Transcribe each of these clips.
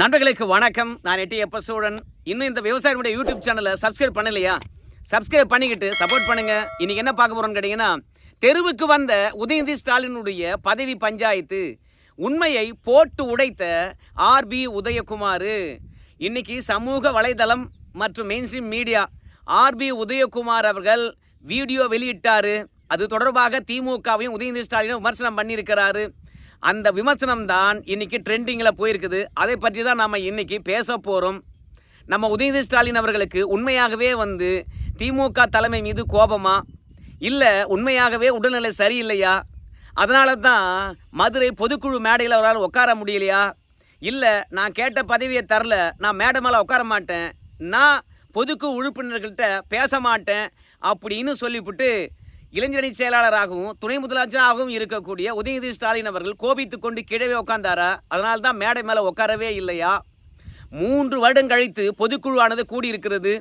நண்பர்களுக்கு வணக்கம். நான் எட்டி எப்ப சூழன் இன்னும் இந்த விவசாயிகளுடைய யூடியூப் சேனலை சப்ஸ்கிரைப் பண்ணலையா? சப்ஸ்கிரைப் பண்ணிக்கிட்டு சப்போர்ட் பண்ணுங்க. இன்னைக்கு என்ன பார்க்க போறோம்னு கேட்டீங்கன்னா தெருவுக்கு வந்த உதயநிதி ஸ்டாலினுடைய பதவி பஞ்சாயத்து உண்மையை போட்டு உடைத்த ஆர்பி உதயகுமார். இன்னைக்கு சமூக வலைதளம் மற்றும் மெயின்ஸ்ட்ரீம் மீடியா ஆர்பி உதயகுமார் அவர்கள் வீடியோ வெளியிட்டார். அது தொடர்பாக திமுகவையும் உதயநிதி ஸ்டாலினும் விமர்சனம் பண்ணியிருக்கிறாரு. அந்த விமர்சனம் தான் இன்றைக்கி ட்ரெண்டிங்கில் போயிருக்குது. அதை பற்றி தான் நாம் இன்றைக்கி பேச போகிறோம் நம்ம உதயநிதி ஸ்டாலின் அவர்களுக்கு உண்மையாகவே வந்து திமுக தலைமை மீது கோபமா? இல்லை உண்மையாகவே உடல்நிலை சரியில்லையா? அதனால தான் மதுரை பொதுக்குழு மேடையில் அவரால் உட்கார முடியலையா? இல்லை நான் கேட்ட பதவியை தரல நான் மேடை மேலே உட்கார மாட்டேன் நான் பொதுக்கு உறுப்பினர்கள்ட்ட பேச மாட்டேன் அப்படின்னு சொல்லிவிட்டு இளைஞரணி செயலாளராகவும் துணை முதலமைச்சராகவும் இருக்கக்கூடிய உதயநிதி ஸ்டாலின் அவர்கள் கோபித்து கொண்டு கிழவே உட்கார்ந்தாரா? அதனால தான் மேடை மேலே உட்காரவே இல்லையா? மூன்று வருடம் கழித்து பொதுக்குழுவானது கூடியிருக்கிறது.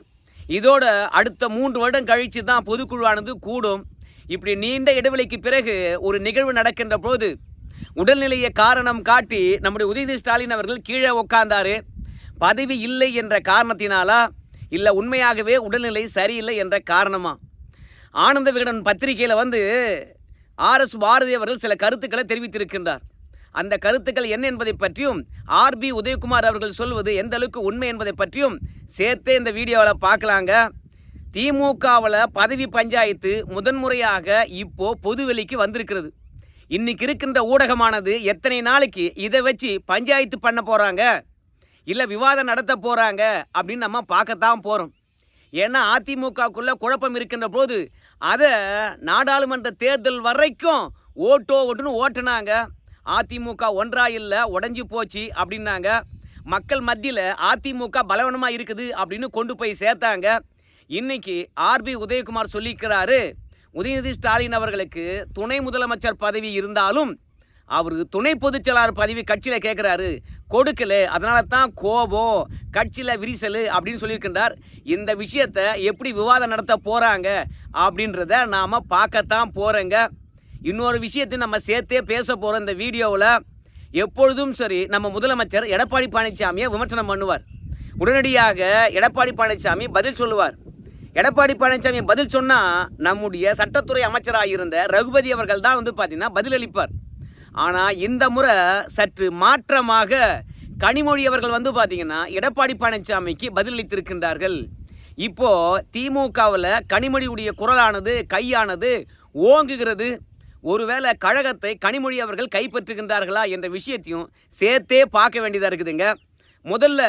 இதோட அடுத்த மூன்று வருடம் கழித்து தான் பொதுக்குழுவானது கூடும். இப்படி நீண்ட இடைவெளிக்கு பிறகு ஒரு நிகழ்வு நடக்கின்ற போது உடல்நிலையை காரணம் காட்டி நம்முடைய உதயநிதி ஸ்டாலின் அவர்கள் கீழே உட்கார்ந்தாரு. பதவி இல்லை என்ற காரணத்தினாலா? இல்லை உண்மையாகவே உடல்நிலை சரியில்லை என்ற காரணமா? ஆனந்த விகடன் பத்திரிகையில் வந்து ஆர்எஸ் பாரதி அவர்கள் சில கருத்துக்களை தெரிவித்திருக்கின்றார். அந்த கருத்துக்கள் என்ன என்பதை பற்றியும் ஆர்பி உதயகுமார் அவர்கள் சொல்வது எந்த அளவுக்கு உண்மை என்பதை பற்றியும் சேர்த்தே இந்த வீடியோவில் பார்க்கலாங்க. திமுகவில் பதவி பஞ்சாயத்து முதன்முறையாக இப்போ பொதுவெளிக்கு வந்திருக்கிறது. இன்னைக்கு இருக்கின்ற ஊடகமானது எத்தனை நாளைக்கு இதை வச்சு பஞ்சாயத்து பண்ண போகிறாங்க இல்லை விவாதம் நடத்த போகிறாங்க அப்படின்னு நம்ம பார்க்கத்தான் போகிறோம் ஏன்னா அதிமுகக்குள்ளே குழப்பம் இருக்கின்ற போது அதை நாடாளுமன்ற தேர்தல் வரைக்கும் ஓட்டோ ஓட்டுன்னு ஓட்டுனாங்க. அதிமுக ஒன்றா இல்லை உடஞ்சி போச்சு அப்படின்னாங்க. மக்கள் மத்தியில் அதிமுக பலவனமாக இருக்குது அப்படின்னு கொண்டு போய் சேர்த்தாங்க. இன்னைக்கு ஆர்பி உதயகுமார் சொல்லிக்கிறாரு உதயநிதி ஸ்டாலின் அவர்களுக்கு துணை முதலமைச்சர் பதவி இருந்தாலும் அவர் துணை பொதுச் செயலாளர் பதவி கட்சியில் கேட்குறாரு கொடுக்கல. அதனால தான் கோபம் கட்சியில் விரிசல் அப்படின்னு சொல்லியிருக்கின்றார். இந்த விஷயத்தை எப்படி விவாதம் நடத்த போகிறாங்க அப்படின்றத நாம் பார்க்கத்தான் போகிறோங்க இன்னொரு விஷயத்தை நம்ம சேர்த்தே பேச போகிறோம் இந்த வீடியோவில். எப்பொழுதும் சரி நம்ம முதலமைச்சர் எடப்பாடி பழனிசாமியை விமர்சனம் பண்ணுவார். உடனடியாக எடப்பாடி பழனிசாமி பதில் சொல்லுவார். எடப்பாடி பழனிசாமி பதில் சொன்னால் நம்முடைய சட்டத்துறை அமைச்சராக இருந்த ரகுபதி அவர்கள் தான் வந்து பார்த்தீங்கன்னா பதிலளிப்பார். ஆனால் இந்த முறை சற்று மாற்றமாக கனிமொழி அவர்கள் வந்து பார்த்தீங்கன்னா எடப்பாடி பழனிசாமிக்கு பதிலளித்திருக்கின்றார்கள். இப்போ திமுகவில் கனிமொழியுடைய குரலானது கையானது ஓங்குகிறது. ஒருவேளை கழகத்தை கனிமொழி அவர்கள் கைப்பற்றுகின்றார்களா என்ற விஷயத்தையும் சேர்த்தே பார்க்க வேண்டியதாக இருக்குதுங்க. முதல்ல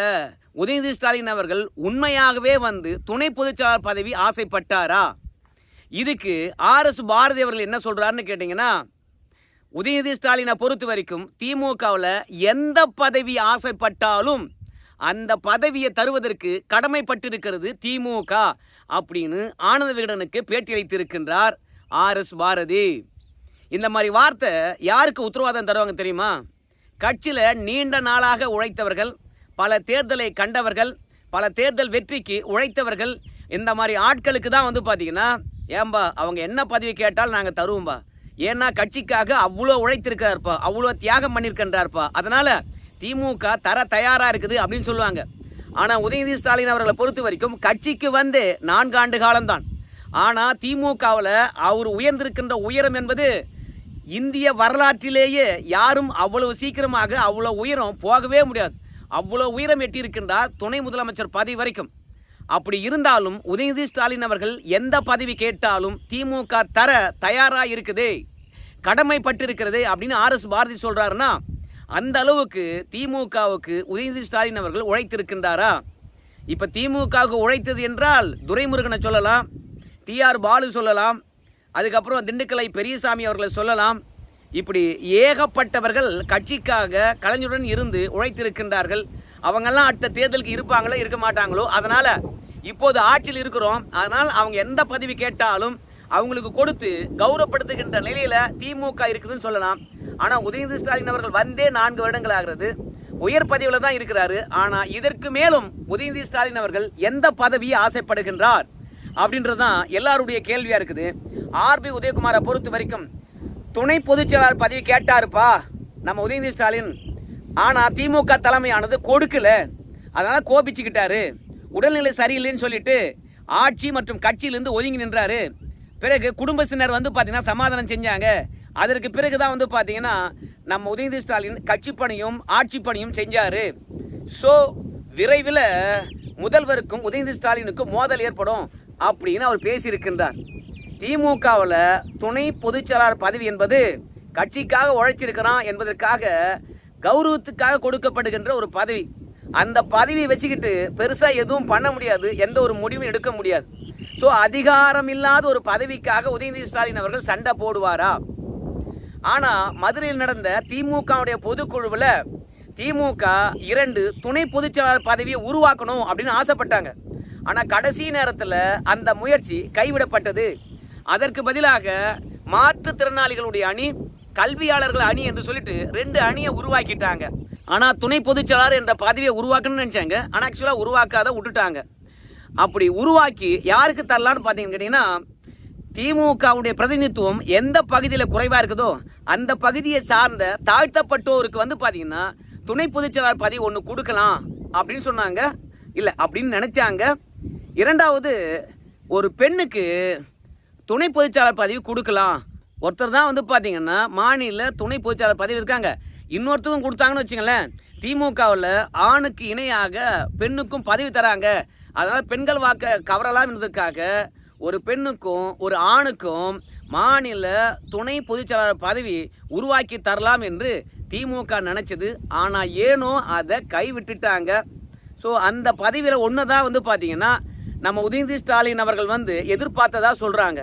உதயநிதி ஸ்டாலின் அவர்கள் உண்மையாகவே வந்து துணை பொதுச்செயலாளர் பதவி ஆசைப்பட்டாரா? இதுக்கு ஆர்எஸ் பாரதி அவர்கள் என்ன சொல்கிறாருன்னு கேட்டிங்கன்னா உதயநிதி ஸ்டாலினை பொறுத்த வரைக்கும் திமுகவில் எந்த பதவி ஆசைப்பட்டாலும் அந்த பதவியை தருவதற்கு கடமைப்பட்டிருக்கிறது திமுக அப்படின்னு ஆனந்த விகடனுக்கு பேட்டியளித்திருக்கின்றார் ஆர்எஸ் பாரதி. இந்த மாதிரி வார்த்தை யாருக்கு உத்தரவாதம் தருவாங்க தெரியுமா? கட்சியில் நீண்ட நாளாக உழைத்தவர்கள் பல தேர்தலை கண்டவர்கள் பல தேர்தல் வெற்றிக்கு உழைத்தவர்கள் இந்த மாதிரி ஆட்களுக்கு தான் வந்து பார்த்தீங்கன்னா ஏம்பா அவங்க என்ன பதவி கேட்டாலும் நாங்கள் தருவோம்பா. ஏன்னா கட்சிக்காக அவ்வளோ உழைத்திருக்கிறார்ப்பா அவ்வளோ தியாகம் பண்ணியிருக்கின்றார்ப்பா அதனால் திமுக தர தயாராக இருக்குது அப்படின்னு சொல்லுவாங்க. ஆனால் உதயநிதி ஸ்டாலின் அவர்களை பொறுத்த வரைக்கும் கட்சிக்கு வந்து நான்கு ஆண்டு காலம்தான். ஆனால் திமுகவில் அவர் உயர்ந்திருக்கின்ற உயரம் என்பது இந்திய வரலாற்றிலேயே யாரும் அவ்வளவு சீக்கிரமாக அவ்வளோ உயரம் போகவே முடியாது. அவ்வளோ உயரம் எட்டியிருக்கின்றார் துணை முதலமைச்சர் பதவி வரைக்கும். அப்படி இருந்தாலும் உதயநிதி ஸ்டாலின் அவர்கள் எந்த பதவி கேட்டாலும் திமுக தர தயாராக இருக்குதே. கடமைப்பட்டிருக்கிறது அப்படின்னு ஆர்எஸ் பாரதி சொல்கிறாருன்னா அந்த அளவுக்கு திமுகவுக்கு உதயநிதி ஸ்டாலின் அவர்கள் உழைத்திருக்கின்றாரா? இப்போ திமுகவுக்கு உழைத்தது என்றால் துரைமுருகனை சொல்லலாம் டிஆர் பாலு சொல்லலாம் அதுக்கப்புறம் திண்டுக்கலை பெரியசாமி அவர்களை சொல்லலாம். இப்படி ஏகப்பட்டவர்கள் கட்சிக்காக கலைஞருடன் இருந்து உழைத்திருக்கின்றார்கள். அவங்கெல்லாம் அடுத்த தேர்தலுக்கு இருப்பாங்களோ இருக்க மாட்டாங்களோ அதனால் இப்போது ஆட்சியில் இருக்கிறோம். அதனால் அவங்க எந்த பதவி கேட்டாலும் அவங்களுக்கு கொடுத்து கௌரவப்படுத்துகின்ற நிலையில திமுக இருக்குதுன்னு சொல்லலாம். ஆனால் உதயநிதி ஸ்டாலின் அவர்கள் வந்தே நான்கு வருடங்கள் ஆகிறது. உயர் பதவியில் தான் இருக்கிறாரு. ஆனால் இதற்கு மேலும் உதயநிதி ஸ்டாலின் அவர்கள் எந்த பதவியை ஆசைப்படுகின்றார் அப்படின்றது தான் எல்லாருடைய கேள்வியா இருக்குது. ஆர்பி உதயகுமாரை பொறுத்த வரைக்கும் துணை பொதுச் செயலாளர் பதவி கேட்டாருப்பா நம்ம உதயநிதி ஸ்டாலின். ஆனால் திமுக தலைமையானது கொடுக்கல. அதனால் கோபிச்சுக்கிட்டாரு. உடல்நிலை சரியில்லைன்னு சொல்லிட்டு ஆட்சி மற்றும் கட்சியிலேருந்து ஒதுங்கி நின்றாரு. பிறகு குடும்பத்தினர் வந்து பார்த்தீங்கன்னா சமாதானம் செஞ்சாங்க. அதற்கு பிறகு தான் வந்து பார்த்தீங்கன்னா நம்ம உதயநிதி ஸ்டாலின் கட்சி பணியும் ஆட்சி பணியும் செஞ்சார். ஸோ விரைவில் முதல்வருக்கும் உதயநிதி ஸ்டாலினுக்கும் மோதல் ஏற்படும் அப்படின்னு அவர் பேசியிருக்கின்றார். திமுகவில் துணை பொதுச்செயலாளர் பதவி என்பது கட்சிக்காக உழைச்சிருக்கிறான் என்பதற்காக கௌரவத்துக்காக கொடுக்கப்படுகின்ற ஒரு பதவி. அந்த பதவியை வச்சுக்கிட்டு பெருசாக எதுவும் பண்ண முடியாது. எந்த ஒரு முடிவும் எடுக்க முடியாது. ஸோ அதிகாரம் இல்லாத ஒரு பதவிக்காக உதயநிதி ஸ்டாலின் அவர்கள் சண்டை போடுவாரா? ஆனால் மதுரையில் நடந்த திமுகவுடைய பொதுக்குழுவில் திமுக இரண்டு துணை பொதுச்செயலாளர் பதவியை உருவாக்கணும் அப்படின்னு ஆசைப்பட்டாங்க. ஆனால் கடைசி நேரத்தில் அந்த முயற்சி கைவிடப்பட்டது. அதற்கு பதிலாக மாற்றுத்திறனாளிகளுடைய அணி கல்வியாளர்கள் அணி என்று சொல்லிட்டு ரெண்டு அணியை உருவாக்கிட்டாங்க. ஆனால் துணை பொதுச்செயலாளர் என்ற பதவியை உருவாக்கணும்னு நினச்சாங்க. ஆனால் ஆக்சுவலாக உருவாக்காத விட்டுட்டாங்க. அப்படி உருவாக்கி யாருக்கு தரலான்னு பார்த்தீங்கன்னு கேட்டிங்கன்னா திமுகவுடைய பிரதிநிதித்துவம் எந்த பகுதியில் குறைவாக இருக்குதோ அந்த பகுதியை சார்ந்த தாழ்த்தப்பட்டோருக்கு வந்து பார்த்தீங்கன்னா துணை பொதுச்செயலாளர் பதவி ஒன்று கொடுக்கலாம் அப்படின்னு சொன்னாங்க. இல்லை அப்படின்னு நினச்சாங்க. இரண்டாவது ஒரு பெண்ணுக்கு துணை பொதுச்செயலாளர் பதவி கொடுக்கலாம். ஒருத்தர் தான் வந்து பார்த்தீங்கன்னா மாநில துணை பொதுச்செயலாளர் பதவி இருக்காங்க. இன்னொருத்தரும் கொடுத்தாங்கன்னு வச்சுங்களேன் திமுகவில் ஆணுக்கு இணையாக பெண்ணுக்கும் பதவி தராங்க. அதனால் பெண்கள் வாக்க கவரலாம் என்பதற்காக ஒரு பெண்ணுக்கும் ஒரு ஆணுக்கும் மாநில துணை பொதுச்செயலாளர் பதவி உருவாக்கி தரலாம் என்று திமுக நினச்சது. ஆனால் ஏனோ அதை கைவிட்டுட்டாங்க. ஸோ அந்த பதவியில் ஒன்று தான் வந்து பார்த்தீங்கன்னா நம்ம உதயநிதி ஸ்டாலின் அவர்கள் வந்து எதிர்பார்த்ததாக சொல்கிறாங்க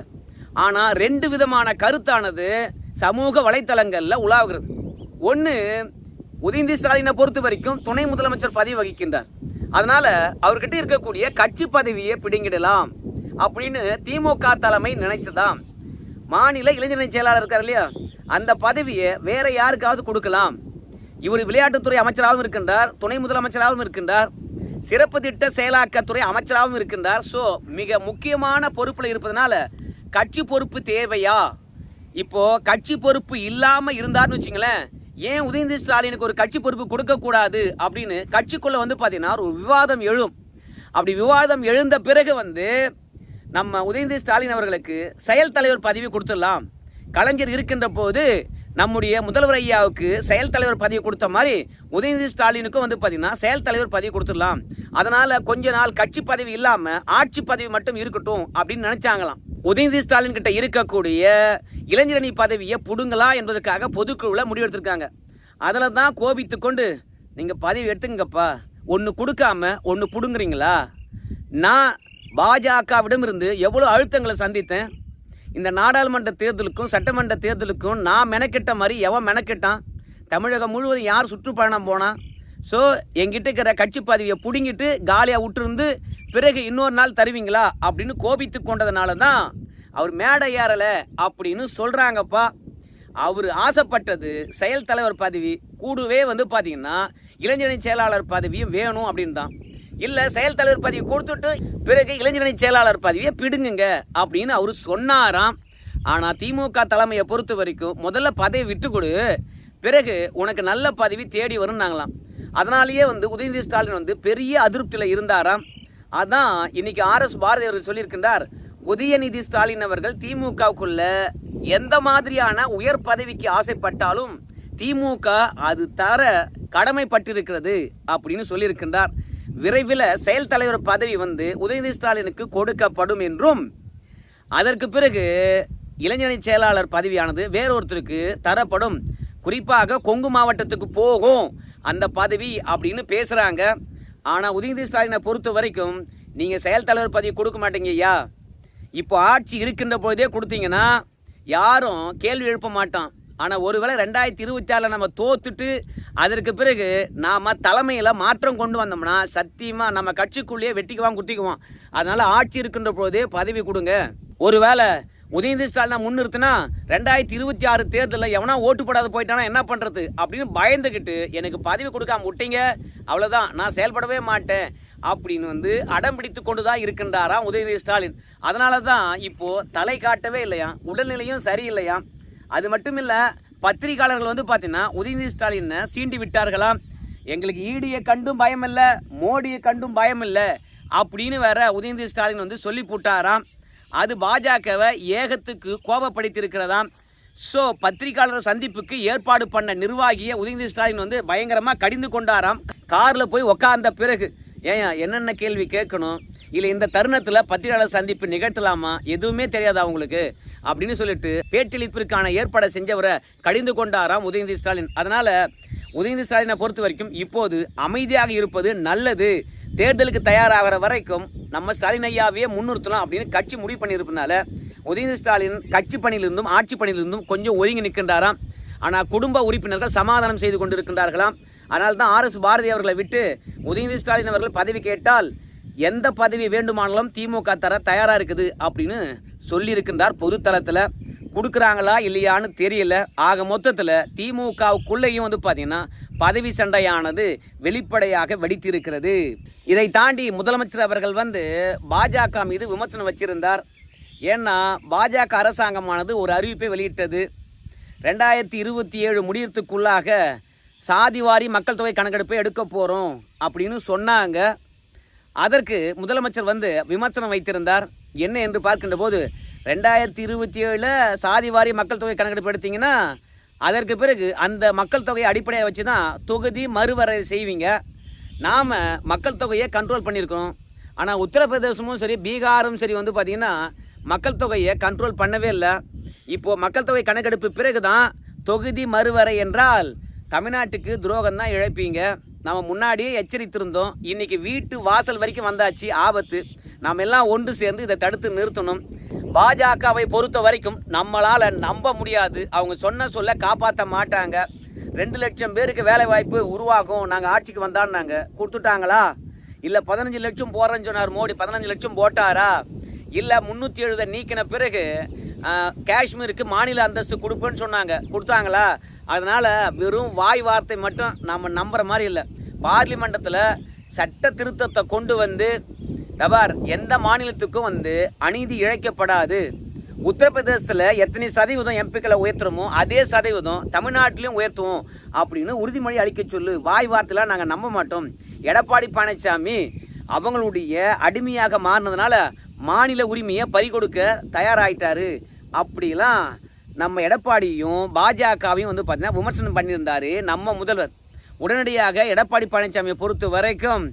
ஆனால் ரெண்டு விதமான கருத்தானது சமூக வலைத்தளங்களில் உலாவுகிறது. ஒன்று உதயநிதி ஸ்டாலினை பொறுத்த வரைக்கும் துணை முதலமைச்சர் பதவி வகிக்கின்றார். அதனால் அவர்கிட்ட இருக்கக்கூடிய கட்சி பதவியை பிடுங்கிடலாம் அப்படின்னு திமுக தலைமை நினைத்ததாம். மாநில இளைஞரணி செயலாளர் இருக்கார் இல்லையா? அந்த பதவியை வேற யாருக்காவது கொடுக்கலாம். இவர் விளையாட்டுத்துறை அமைச்சராகவும் இருக்கின்றார் துணை முதலமைச்சராகவும் இருக்கின்றார் சிறப்பு திட்ட செயலாக்கத்துறை அமைச்சராகவும் இருக்கின்றார். ஸோ மிக முக்கியமான பொறுப்பில் இருப்பதனால கட்சி பொறுப்பு தேவையா? இப்போ கட்சி பொறுப்பு இல்லாமல் இருந்தார்னு வச்சுங்களேன் ஏன் உதயநிதி ஸ்டாலினுக்கு ஒரு கட்சி பொறுப்பு கொடுக்கக்கூடாது அப்படின்னு கட்சிக்குள்ளே வந்து பார்த்தீங்கன்னா ஒரு விவாதம் எழும். அப்படி விவாதம் எழுந்த பிறகு வந்து நம்ம உதயநிதி ஸ்டாலின் அவர்களுக்கு செயல் தலைவர் பதவி கொடுத்துடலாம். கலைஞர் இருக்கின்ற போது நம்முடைய முதல்வர் ஐயாவுக்கு செயல் தலைவர் பதவி கொடுத்த மாதிரி உதயநிதி ஸ்டாலினுக்கும் வந்து பார்த்தீங்கன்னா செயல் தலைவர் பதவி கொடுத்துடலாம். அதனால் கொஞ்ச நாள் கட்சி பதவி இல்லாமல் ஆட்சி பதவி மட்டும் இருக்கட்டும் அப்படின்னு நினச்சாங்களாம். உதயநிதி ஸ்டாலின் கிட்ட இருக்கக்கூடிய இளைஞரணி பதவியை புடுங்கலாம் என்பதற்காக பொதுக்குழுவில் முடிவெடுத்திருக்காங்க அதில் தான் கோபித்து கொண்டு நீங்கள் பதவி எடுத்துங்கப்பா ஒன்று கொடுக்காம ஒன்று புடுங்குறீங்களா? நான் பாஜகவிடம் இருந்து எவ்வளோ அழுத்தங்களை சந்தித்தேன். இந்த நாடாளுமன்ற தேர்தலுக்கும் சட்டமன்ற தேர்தலுக்கும் நான் மெனக்கெட்ட மாதிரி எவன் மெனக்கெட்டான்? தமிழகம் முழுவதும் யார் சுற்றுப்பயணம் போனான் ஸோ எங்கிட்ட இருக்கிற கட்சி பதவியை பிடுங்கிட்டு காலியாக விட்டுருந்து பிறகு இன்னொரு நாள் தருவீங்களா? அப்படின்னு கோபித்து கொண்டதுனால தான் அவர் மேடை ஏறலை அப்படின்னு சொல்கிறாங்கப்பா அவர் ஆசைப்பட்டது செயல் தலைவர் பதவி கூடவே வந்து பார்த்தீங்கன்னா இளைஞரணி செயலாளர் பதவியும் வேணும் அப்படின்னு தான் இல்லை செயல் தலைவர் பதவி கொடுத்துட்டு பிறகு இளைஞரணி செயலாளர் பதவியை பிடுங்குங்க அப்படின்னு அவர் சொன்னாராம். ஆனால் திமுக தலைமையை பொறுத்த வரைக்கும் முதல்ல பதவி விட்டு கொடு. பிறகு உனக்கு நல்ல பதவி தேடி வரும்னாங்களாம். அதனாலேயே வந்து உதயநிதி ஸ்டாலின் வந்து பெரிய அதிருப்தியில் இருந்தாராம். அதான் இன்னைக்கு ஆர்எஸ் பாரதி அவர்கள் சொல்லியிருக்கின்றார் உதயநிதி ஸ்டாலின் அவர்கள் திமுகவுக்குள்ள எந்த மாதிரியான உயர் பதவிக்கு ஆசைப்பட்டாலும் திமுக அது தர கடமைப்பட்டிருக்கிறது அப்படின்னு சொல்லியிருக்கின்றார். விரைவில் செயல் தலைவர் பதவி வந்து உதயநிதி ஸ்டாலினுக்கு கொடுக்கப்படும் என்றும் அதற்கு பிறகு இளைஞரணி செயலாளர் பதவியானது வேறொருத்தருக்கு தரப்படும். குறிப்பாக கொங்கு மாவட்டத்துக்கு போகும் அந்த பதவி அப்படின்னு பேசுகிறாங்க ஆனால் உதயநிதி ஸ்டாலினை பொறுத்த வரைக்கும் நீங்கள் செயல் தலைவர் பதவி கொடுக்க மாட்டீங்க ஐயா. இப்போ ஆட்சி இருக்கின்ற பொழுதே கொடுத்தீங்கன்னா யாரும் கேள்வி எழுப்ப மாட்டான். ஆனால் ஒருவேளை ரெண்டாயிரத்தி இருபத்தி ஆறில் நம்ம தோத்துட்டு அதற்கு பிறகு நாம் தலைமையில் மாற்றம் கொண்டு வந்தோம்னா சத்தியமாக நம்ம கட்சிக்குள்ளேயே வெட்டிக்குவான் குத்திக்குவோம் அதனால் ஆட்சி இருக்கின்ற பொழுதே பதவி கொடுங்க. ஒருவேளை உதயநிதி ஸ்டாலினை முன்னிறுத்தினா ரெண்டாயிரத்தி இருபத்தி ஆறு தேர்தலில் எவனா ஓட்டு போடாத போயிட்டானா என்ன பண்ணுறது அப்படின்னு பயந்துக்கிட்டு எனக்கு பதவி கொடுக்காம விட்டீங்க. அவ்வளோதான் நான் செயல்படவே மாட்டேன். அப்படின்னு வந்து அடம் பிடித்து கொண்டு தான் இருக்கின்றாராம் உதயநிதி ஸ்டாலின். அதனால தான் இப்போது தலை காட்டவே இல்லையா உடல்நிலையும் சரியில்லையா அது மட்டும் இல்லை பத்திரிகையாளர்கள் வந்து பார்த்தீங்கன்னா உதயநிதி ஸ்டாலினை சீண்டி விட்டார்களாம். எங்களுக்கு ஈடியை கண்டும் பயம் இல்லை மோடியை கண்டும் பயம் இல்லை அப்படின்னு வேற உதயநிதி ஸ்டாலின் வந்து சொல்லி போட்டாராம். அது பாஜகவை ஏகத்துக்கு கோபப்படுத்தியிருக்கிறதாம். ஸோ பத்திரிகையாளர் சந்திப்புக்கு ஏற்பாடு பண்ண நிர்வாகியை உதயநிதி ஸ்டாலின் வந்து பயங்கரமாக கடிந்து கொண்டாராம். காரில் போய் உக்காந்த பிறகு ஏன் என்னென்ன கேள்வி கேட்கணும்? இல்லை இந்த தருணத்தில் பத்திரிகையாளர் சந்திப்பு நிகழ்த்தலாமா? எதுவுமே தெரியாதா அவங்களுக்கு அப்படின்னு சொல்லிட்டு பேட்டியளிப்பிற்கான ஏற்பாடை செஞ்சவரை கடிந்து கொண்டாராம் உதயநிதி ஸ்டாலின். அதனால் உதயநிதி ஸ்டாலினை பொறுத்த வரைக்கும் இப்போது அமைதியாக இருப்பது நல்லது. தேர்தலுக்கு தயாராகிற வரைக்கும் நம்ம ஸ்டாலின் ஐயாவே முன்னிறுத்தலாம் அப்படின்னு கட்சி முடிவு பண்ணியிருப்பனால உதயநிதி ஸ்டாலின் கட்சி பணியிலிருந்தும் ஆட்சி பணியிலிருந்தும் கொஞ்சம் ஒதுங்கி நிற்கின்றாராம். ஆனால் குடும்ப உறுப்பினர்கள் சமாதானம் செய்து கொண்டிருக்கின்றார்களாம். அதனால் தான் ஆர்எஸ் பாரதி அவர்களை விட்டு உதயநிதி ஸ்டாலின் அவர்கள் பதவி கேட்டால் எந்த பதவி வேண்டுமானாலும் திமுக தர தயாராக இருக்குது அப்படின்னு சொல்லியிருக்கின்றார் பொதுத்தளத்தில். கொடுக்குறாங்களா இல்லையான்னு தெரியல. ஆக மொத்தத்தில் திமுகவுக்குள்ளேயும் வந்து பார்த்தீங்கன்னா பதவி சண்டையானது வெளிப்படையாக வெடித்திருக்கிறது. இதை தாண்டி முதலமைச்சர் அவர்கள் வந்து பாஜக மீது விமர்சனம் வச்சிருந்தார். ஏன்னா பாஜக அரசாங்கமானது ஒரு அறிவிப்பை வெளியிட்டது. ரெண்டாயிரத்தி இருபத்தி ஏழு முடியறதுக்குள்ளாக சாதிவாரி மக்கள் தொகை கணக்கெடுப்பை எடுக்க போகிறோம் அப்படின்னு சொன்னாங்க. அதற்கு முதலமைச்சர் வந்து விமர்சனம் வைத்திருந்தார். என்ன என்று பார்க்கின்ற போது ரெண்டாயிரத்தி இருபத்தி ஏழில் சாதிவாரி மக்கள் தொகை கணக்கெடுப்பு எடுத்தீங்கன்னா அதற்கு பிறகு அந்த மக்கள் தொகையை அடிப்படையாக வச்சு தான் தொகுதி மறுவரை செய்வீங்க. நாம் மக்கள் தொகையை கண்ட்ரோல் பண்ணியிருக்கோம். ஆனால் உத்தரப்பிரதேசமும் சரி பீகாரும் சரி வந்து பார்த்திங்கன்னா மக்கள் தொகையை கண்ட்ரோல் பண்ணவே இல்லை. இப்போது மக்கள் தொகை கணக்கெடுப்பு பிறகு தான் தொகுதி மறுவரை என்றால் தமிழ்நாட்டுக்கு துரோகம் தான் இழப்பீங்க. நம்ம முன்னாடியே எச்சரித்திருந்தோம். இன்னைக்கு வீட்டு வாசல் வரைக்கும் வந்தாச்சு ஆபத்து. நாம் எல்லாம் ஒன்று சேர்ந்து இதை தடுத்து நிறுத்தணும். பாஜகவை பொறுத்த வரைக்கும் நம்மளால் நம்ப முடியாது. அவங்க சொன்ன சொல்ல காப்பாற்ற மாட்டாங்க. ரெண்டு லட்சம் பேருக்கு வேலை வாய்ப்பு உருவாகும். நாங்கள் ஆட்சிக்கு வந்தான்னாங்க. கொடுத்துட்டாங்களா? இல்லை பதினஞ்சு லட்சம் போடுறேன்னு சொன்னார் மோடி. பதினஞ்சு லட்சம் போட்டாரா? இல்லை முந்நூற்றி எழுபதை நீக்கின பிறகு காஷ்மீருக்கு மாநில அந்தஸ்து கொடுப்பேன்னு சொன்னாங்க. கொடுத்தாங்களா? அதனால் வெறும் வாய் வார்த்தை மட்டும் நம்ம நம்புகிற மாதிரி இல்லை. பார்லிமெண்டத்தில் சட்ட திருத்தத்தை கொண்டு வந்து தபார் எந்த மாநிலத்துக்கும் வந்து அநீதி இழைக்கப்படாது. உத்தரப்பிரதேசத்தில் எத்தனை சதவீதம் எம்பிக்களை உயர்த்துறோமோ அதே சதவீதம் தமிழ்நாட்டிலையும் உயர்த்துவோம் அப்படின்னு உறுதிமொழி அளிக்க சொல்லு. வாய் வார்த்தைலாம் நாங்கள் நம்ப மாட்டோம். எடப்பாடி பழனிசாமி அவங்களுடைய அடிமையாக மாறினதுனால மாநில உரிமையை பறிகொடுக்க தயாராகிட்டாரு அப்படிலாம் நம்ம எடப்பாடியும் பாஜகவையும் வந்து பார்த்தீங்கன்னா விமர்சனம் பண்ணியிருந்தாரு நம்ம முதல்வர். உடனடியாக எடப்பாடி பழனிசாமியை பொறுத்த வரைக்கும்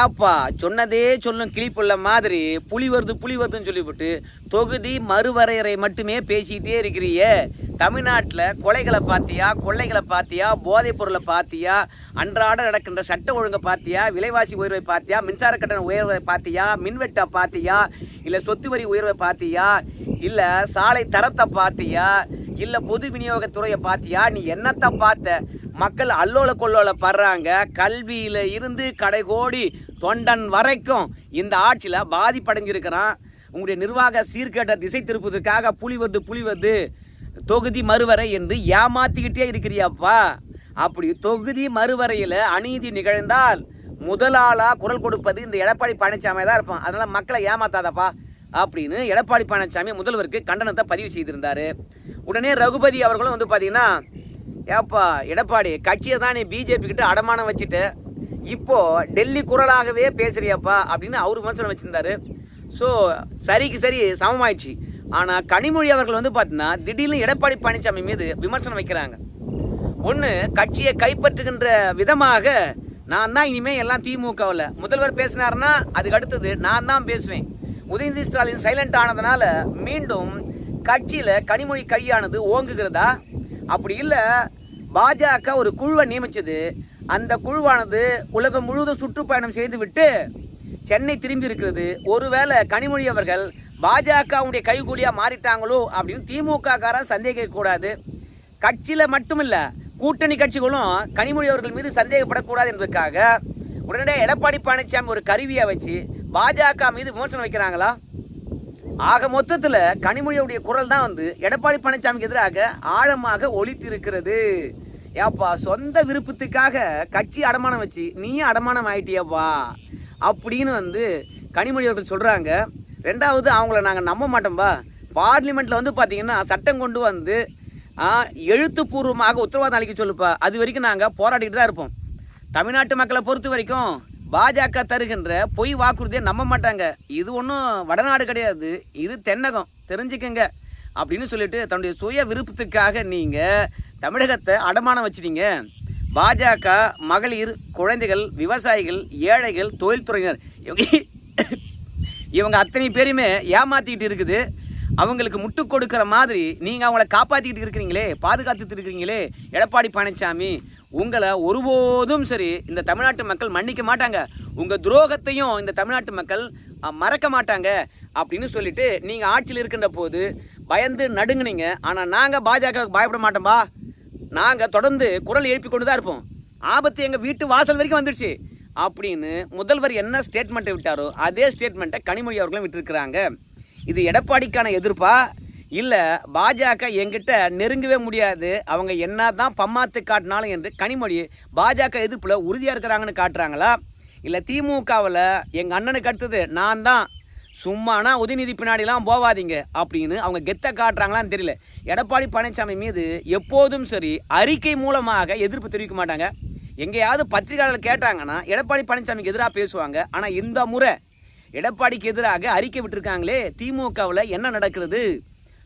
ஏப்பா சொன்னதே சொல்லும் கிளிப்புள்ள மாதிரி புலி வருது புலி வருதுன்னு சொல்லிவிட்டு தொகுதி மறுவரையறை மட்டுமே பேசிக்கிட்டே இருக்கிறியே. தமிழ்நாட்டில் கொலைகளை பார்த்தியா கொள்ளைகளை பார்த்தியா போதைப் பொருளை பார்த்தியா அன்றாட நடக்கின்ற சட்ட ஒழுங்கை பார்த்தியா விலைவாசி உயர்வை பார்த்தியா மின்சார கட்டண உயர்வை பார்த்தியா மின்வெட்டை பார்த்தியா இல்லை சொத்து வரி உயர்வை பார்த்தியா இல்லை சாலை தரத்தை பார்த்தியா இல்லை பொது விநியோகத்துறையை பார்த்தியா நீ என்னத்தை பார்த்த? மக்கள் அல்லோல கொல்லோல படுறாங்க. கல்வியில் இருந்து கடைகோடி தொண்டன் வரைக்கும் இந்த ஆட்சியில் பாதிப்படைஞ்சிருக்கிறான். உங்களுடைய நிர்வாக சீர்கேட்ட திசை திருப்பதற்காக புலி வந்து புலி வந்து தொகுதி மறுவரை என்று ஏமாத்திக்கிட்டே இருக்கிறியாப்பா. அப்படி தொகுதி மறுவரையில் அநீதி நிகழ்ந்தால் முதலாளாக குரல் கொடுப்பது இந்த எடப்பாடி பழனிசாமி தான் இருப்பான். அதனால் மக்களை ஏமாத்தாதப்பா அப்படின்னு எடப்பாடி பழனிசாமி முதல்வருக்கு கண்டனத்தை பதிவு செய்திருந்தார். உடனே ரகுபதி அவர்களும் வந்து பார்த்தீங்கன்னா ஏப்பா எடப்பாடி கட்சியை தான் நீ பிஜேபி கிட்ட அடமானம் வச்சுட்டு. இப்போது டெல்லி குரலாகவே பேசுறியாப்பா அப்படின்னு அவர் விமர்சனம் வச்சுருந்தாரு. ஸோ சரிக்கு சரி சமமாயிடுச்சு. ஆனால் கனிமொழி அவர்கள் வந்து பார்த்தீங்கன்னா திடீர்னு எடப்பாடி பழனிசாமி மீது விமர்சனம் வைக்கிறாங்க. ஒன்று கட்சியை கைப்பற்றுகின்ற விதமாக நான் தான் இனிமேல் எல்லாம் திமுகவில். முதல்வர் பேசினாருன்னா அதுக்கு அடுத்தது நான் தான் பேசுவேன். உதயநிதி ஸ்டாலின் சைலண்ட் ஆனதுனால மீண்டும் கட்சியில் கனிமொழி கையானது ஓங்குகிறதா? அப்படி இல்லை பாஜக ஒரு குழுவை நியமித்தது அந்த குழுவானது உலகம் முழுவதும் சுற்றுப்பயணம் செய்துவிட்டு சென்னை திரும்பி இருக்கிறது. ஒருவேளை கனிமொழி அவர்கள் பாஜகவுடைய கைகூலியாக மாறிட்டாங்களோ அப்படின்னு திமுக காரன் சந்தேகிக்க கூடாது கட்சியில் மட்டுமில்ல கூட்டணி கட்சிகளும் கனிமொழி அவர்கள் மீது சந்தேகப்படக்கூடாது என்பதற்காக உடனடியாக எடப்பாடி பழனிசாமி ஒரு கருவியை வச்சு பாஜக மீது விமர்சனம் வைக்கிறாங்களா? ஆக மொத்தத்தில் கனிமொழியுடைய குரல் தான் வந்து எடப்பாடி பழனிசாமிக்கு எதிராக ஆழமாக ஒழித்திருக்கிறது ஏப்பா சொந்த விருப்பத்துக்காக கட்சி அடமானம் வச்சு நீயும் அடமானம் ஆயிட்டியப்பா அப்படின்னு வந்து கனிமொழி அவர்கள் சொல்கிறாங்க ரெண்டாவது அவங்கள நாங்கள் நம்ப மாட்டோம்பா பார்லிமெண்ட்டில் வந்து பார்த்தீங்கன்னா சட்டம் கொண்டு வந்து எழுத்துப்பூர்வமாக உத்தரவாதம் அளிக்க சொல்லுப்பா. அது வரைக்கும் நாங்கள் போராடிக்கிட்டு தான் இருப்போம். தமிழ்நாட்டு மக்களை பொறுத்த வரைக்கும் பாஜக தருகின்ற பொய் வாக்குறுதியை நம்ப மாட்டாங்க. இது ஒன்றும் வடநாடு கிடையாது. இது தென்னகம். தெரிஞ்சுக்கங்க. அப்படின்னு சொல்லிட்டு தன்னுடைய சுய விருப்பத்துக்காக நீங்கள் தமிழகத்தை அடமானம் வச்சிட்டீங்க. பாஜக மகளிர் குழந்தைகள் விவசாயிகள் ஏழைகள் தொழில்துறையினர். இவங்க அத்தனை பேருமே ஏமாத்திக்கிட்டு இருக்குது. அவங்களுக்கு முட்டு கொடுக்குற மாதிரி நீங்கள் அவங்கள காப்பாற்றிக்கிட்டு இருக்கிறீங்களே பாதுகாத்துட்டு இருக்கிறீங்களே எடப்பாடி பழனிசாமி உங்களை ஒருபோதும் சரி இந்த தமிழ்நாட்டு மக்கள் மன்னிக்க மாட்டாங்க. உங்கள் துரோகத்தையும் இந்த தமிழ்நாட்டு மக்கள் மறக்க மாட்டாங்க அப்படின்னு சொல்லிட்டு நீங்கள் ஆட்சியில் இருக்கின்ற போது பயந்து நடுங்குனீங்க. ஆனால் நாங்கள் பாஜகவுக்கு பயப்பட மாட்டோம்பா. நாங்கள் தொடர்ந்து குரல் எழுப்பி கொண்டு தான் இருப்போம். ஆபத்து எங்கள் வீட்டு வாசல் வரைக்கும் வந்துடுச்சு அப்படின்னு முதல்வர் என்ன ஸ்டேட்மெண்ட்டை விட்டாரோ அதே ஸ்டேட்மெண்ட்டை கனிமொழி அவர்களும் விட்டுருக்குறாங்க. இது எடப்பாடிக்கான எதிர்ப்பா? இல்லை பாஜக எங்கிட்ட நெருங்கவே முடியாது. அவங்க என்ன தான் பம்மாத்து காட்டினாலும் என்று கனிமொழி பாஜக எதிர்ப்பில் உறுதியாக இருக்கிறாங்கன்னு காட்டுறாங்களா? இல்லை திமுகவில் எங்கள் அண்ணனுக்கு அடுத்தது நான் தான். சும்மானா உதயநிதி பின்னாடிலாம் போவாதீங்க அப்படின்னு அவங்க கெத்த காட்டுறாங்களான்னு தெரியல. எடப்பாடி பழனிசாமி மீது எப்போதும் சரி அறிக்கை மூலமாக எதிர்ப்பு தெரிவிக்க மாட்டாங்க. எங்கேயாவது பத்திரிகையாளர் கேட்டாங்கன்னா எடப்பாடி பழனிசாமிக்கு எதிராக பேசுவாங்க. ஆனால் இந்த முறை எடப்பாடிக்கு எதிராக அறிக்கை விட்டுருக்காங்களே திமுகவில் என்ன நடக்கிறது?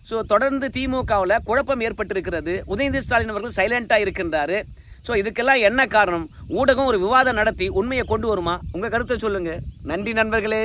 ஸோ தொடர்ந்து திமுகவில் குழப்பம் ஏற்பட்டிருக்கிறது. உதயநிதி ஸ்டாலின் அவர்கள் சைலண்ட்டாக இருக்கின்றாரு. ஸோ இதுக்கெல்லாம் என்ன காரணம்? ஊடகம் ஒரு விவாதம் நடத்தி உண்மையை கொண்டு வருமா? உங்கள் கருத்தை சொல்லுங்கள் நன்றி நண்பர்களே.